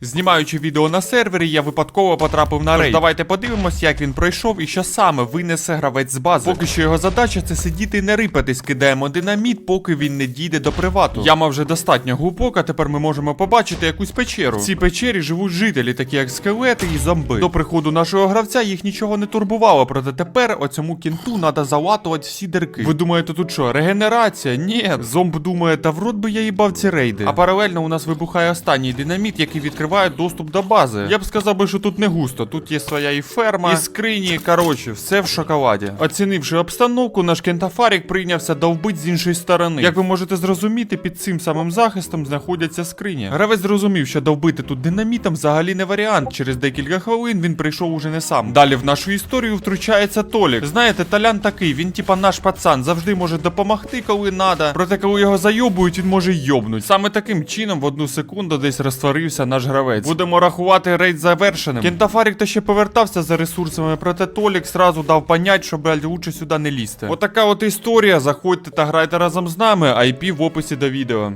Знімаючи відео на сервері, я випадково потрапив на рейд. Давайте подивимось, як він пройшов і що саме винесе гравець з бази. Поки що його задача це сидіти і не рипатись, кидаємо динаміт, поки він не дійде до привату. Яма вже достатньо глибока, тепер ми можемо побачити якусь печеру. В цій печері живуть жителі, такі як скелети і зомби. До приходу нашого гравця їх нічого не турбувало, проте тепер оцьому кінту треба залатувати всі дирки. Ви думаєте, тут що, регенерація? Ні, зомб думає, та в рот би я їбав ці рейди. А паралельно у нас вибухає останній динаміт, який відкриває доступ до бази. Я б сказав би, що тут не густо. Тут є своя і ферма, і скрині. Коротше, все в шоколаді. Оцінивши обстановку, наш кентафарік прийнявся довбить з іншої сторони. Як ви можете зрозуміти, під цим самим захистом знаходяться скрині. Гравець зрозумів, що довбити тут динамітом взагалі не варіант. Через декілька хвилин він прийшов уже не сам. Далі в нашу історію втручається Толік. Знаєте, Талян такий, він типа наш пацан, завжди може допомогти, коли надо. Проте, коли його зайобують, він може йобнуть. Саме таким чином в одну секунду десь розтворився наш гравець. Будемо рахувати рейд завершеним. Кентафарік то ще повертався за ресурсами, проте Толік сразу дав понять, що блядь, лучше сюди не лізти. Отака от історія. Заходьте та грайте разом з нами, IP в описі до відео.